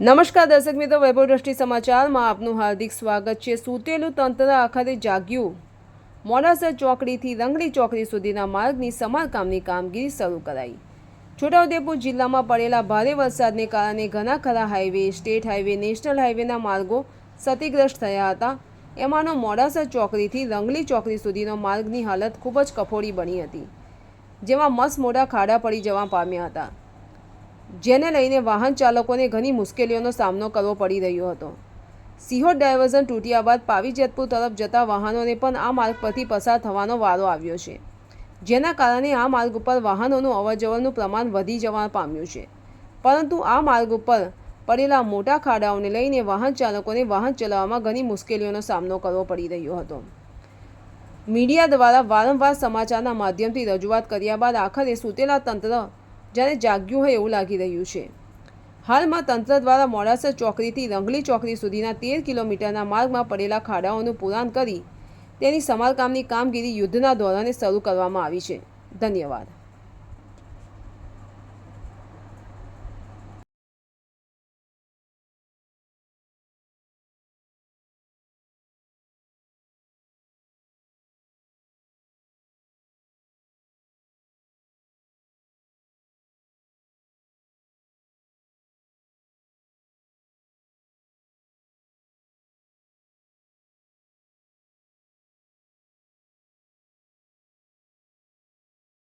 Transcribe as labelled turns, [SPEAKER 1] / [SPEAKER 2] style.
[SPEAKER 1] નમસ્કાર દર્શક મિત્રો, વૈભવ દ્રષ્ટિ સમાચારમાં આપનું હાર્દિક સ્વાગત છે. સૂતેલું તંત્ર આખરે જાગ્યું. મોડાસર ચોકડીથી રંગડી ચોકડી સુધીના માર્ગની સમારકામની કામગીરી શરૂ કરાઈ. છોટાઉદેપુર જિલ્લામાં પડેલા ભારે વરસાદને કારણે ઘણા ખરા હાઈવે, સ્ટેટ હાઈવે, નેશનલ હાઈવેના માર્ગો ક્ષતિગ્રસ્ત થયા હતા. એમાંનો મોડાસર ચોકડીથી રંગલી ચોકડી સુધીનો માર્ગની હાલત ખૂબ જ કફોડી બની હતી, જેમાં મસ્ત મોટા ખાડા પડી જવા પામ્યા હતા. જેને લઈને વાહન ચાલકોને ઘણી મુશ્કેલીઓનો સામનો કરવો પડી રહ્યો હતો. સિહોર ડાયવર્ઝન તૂટ્યા બાદ પાવી જેતપુર તરફ જતા વાહનોને પણ આ માર્ગ પરથી પસાર થવાનો વારો આવ્યો છે, જેના કારણે આ માર્ગ ઉપર વાહનોનું અવરજવરનું પ્રમાણ વધી જવા પામ્યું છે. પરંતુ આ માર્ગ ઉપર પડેલા મોટા ખાડાઓને લઈને વાહન ચાલકોને વાહન ચલાવવામાં ઘણી મુશ્કેલીઓનો સામનો કરવો પડી રહ્યો હતો. મીડિયા દ્વારા વારંવાર સમાચારના માધ્યમથી રજૂઆત કર્યા બાદ આખરે સૂતેલા તંત્ર જાણે જાગ્યું હોય એવું લાગી રહ્યું છે. હાલમાં તંત્ર દ્વારા મોડાસર ચોકડીથી રંગલી ચોકડી સુધીના તેર કિલોમીટરના માર્ગમાં પડેલા ખાડાઓનું પુરાણ કરી તેની સમારકામની કામગીરી યુદ્ધના ધોરણે શરૂ કરવામાં આવી છે. ધન્યવાદ.